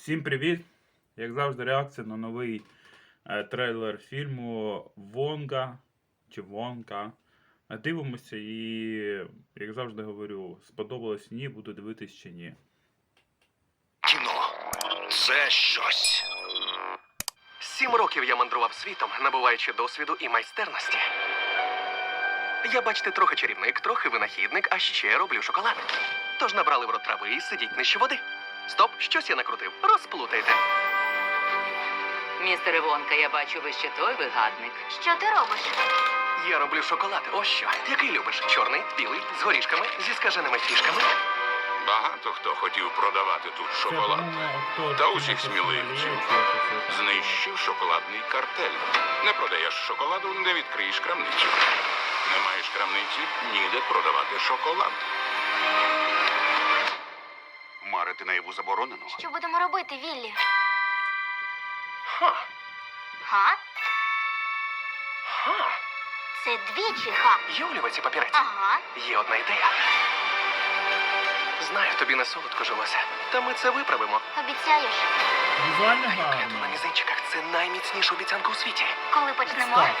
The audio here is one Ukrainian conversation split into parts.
Всім привіт! Як завжди, реакція на новий е, трейлер фільму Вонга чи Вонка. Е, Дивимося і, як завжди говорю, сподобалось ні, буду дивитись чи ні. Кіно це щось. Сім років я мандрував світом, набуваючи досвіду і майстерності. Я, бачите, трохи чарівник, трохи винахідник, а ще роблю шоколад. Тож набрали в рот трави і сидіть нижче води. Стоп, щось я накрутив. Розплутайте. Містере Вонка, я бачу, ви ще той вигадник. Що ти робиш? Я роблю шоколад. Ось що. Який любиш? Чорний, білий, з горішками, зі скаженими фішками. Багато хто хотів продавати тут шоколад. Та усіх сміливців. Знищив шоколадний картель. Не продаєш шоколаду, не відкриєш крамницю. Не маєш крамниці, ніде продавати шоколад. Марити наяву заборонено. Що будемо робити, Віллі? Ха. Га? Ха. Це двічі га. Є олівець і папірець. Ага. Є одна ідея. Знаю, тобі не солодко жилося. Та ми це виправимо. Обіцяєш, Візуально на гарно. мізинчиках це найміцніша обіцянка у світі. коли почнемо? Так.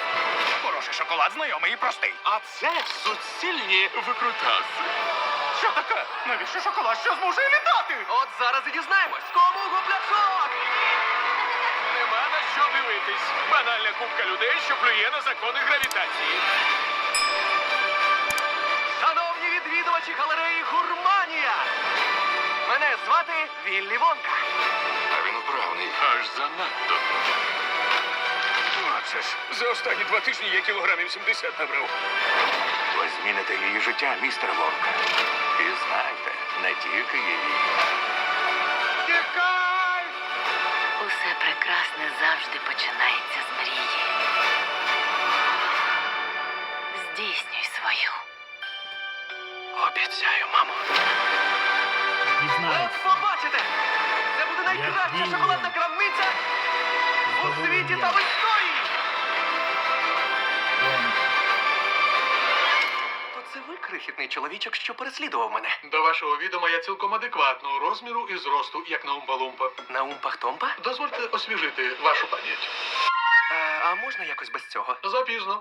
Хороший шоколад знайомий і простий. А це суцільні викрутаси. Що таке? Навіщо шоколад? Що зможе літати? От зараз і дізнаємось, кому губляшок! Нема на що дивитись. Банальна купка людей, що плює на закони гравітації. Шановні відвідувачі галереї Гурманія! Мене звати Віллі Вонка. А він вправний. Аж занадто. А це ж за останні два тижні я кілограмів 70 набрав. Ви зміните її життя, містер Вонка. І знайте, не тільки її. Тікай! Усе прекрасне завжди починається з мрії. Здійснюй свою. Обіцяю, мамо. От побачите! Це буде найкраща шоколадна крамниця у світі та в історії! Крихітний чоловічок, що переслідував мене. До вашого відома я цілком адекватного розміру і зросту, як на умпа-лумпа. На умпах-томпа? Дозвольте освіжити вашу пам'ять. Е, а можна якось без цього? Запізно.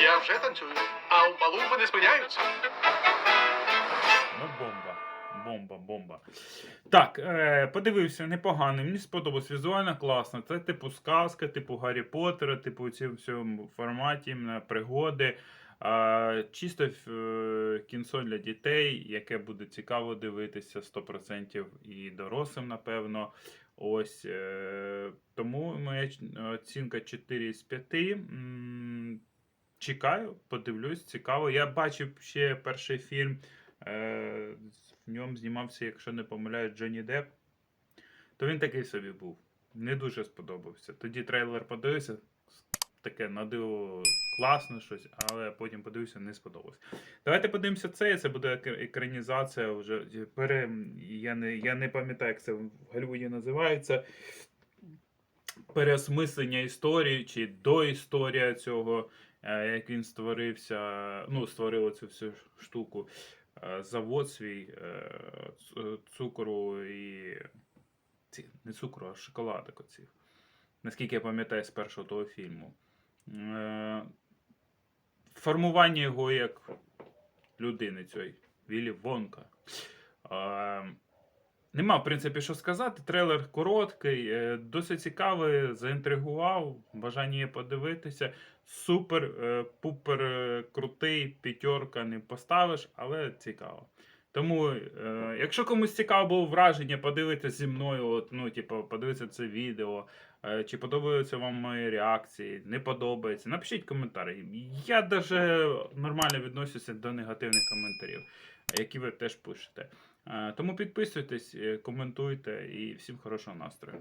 Я вже танцюю, а умпа-лумпи не спиняються. Ну, бомба. Бомба, бомба. Так, е, подивився, непогано. Мені сподобалось візуально класно. Це типу сказка, типу Гаррі Поттера, типу в цьому форматі пригоди. А, чисто е, кінцо для дітей, яке буде цікаво дивитися 100% і дорослим, напевно. Ось е, тому моя оцінка 4 з 5. Чекаю, подивлюсь, цікаво. Я бачив ще перший фільм. Е, в ньому знімався, якщо не помиляю, Джонні Депп. То він такий собі був. Не дуже сподобався. Тоді трейлер подивився, таке на диво класно щось, але потім подивився, не сподобалось. Давайте подивимося це. Це буде екранізація вже. Пере... Я, не, я не пам'ятаю, як це в Голлівуді називається. Переосмислення історії чи доісторія цього, е, як він створився, ну, створив цю всю штуку е, завод свій е, цукру і. Не цукру, а шоколадок оцих. Наскільки я пам'ятаю з першого того фільму. Е, Формування його як людини цієї, Віллі Вонка. Е, Нема, в принципі, що сказати. Трейлер короткий, е, досить цікавий, заінтригував, бажання є подивитися. Супер, пупер крутий, п'ятерка не поставиш, але цікаво. Тому, е, якщо комусь цікаво було враження, подивитися зі мною, от, ну, типу, подивитися це відео, е, чи подобаються вам мої реакції, не подобається, напишіть коментарі. Я навіть нормально відносюся до негативних коментарів, які ви теж пишете. Е, Тому підписуйтесь, е, коментуйте і всім хорошого настрою.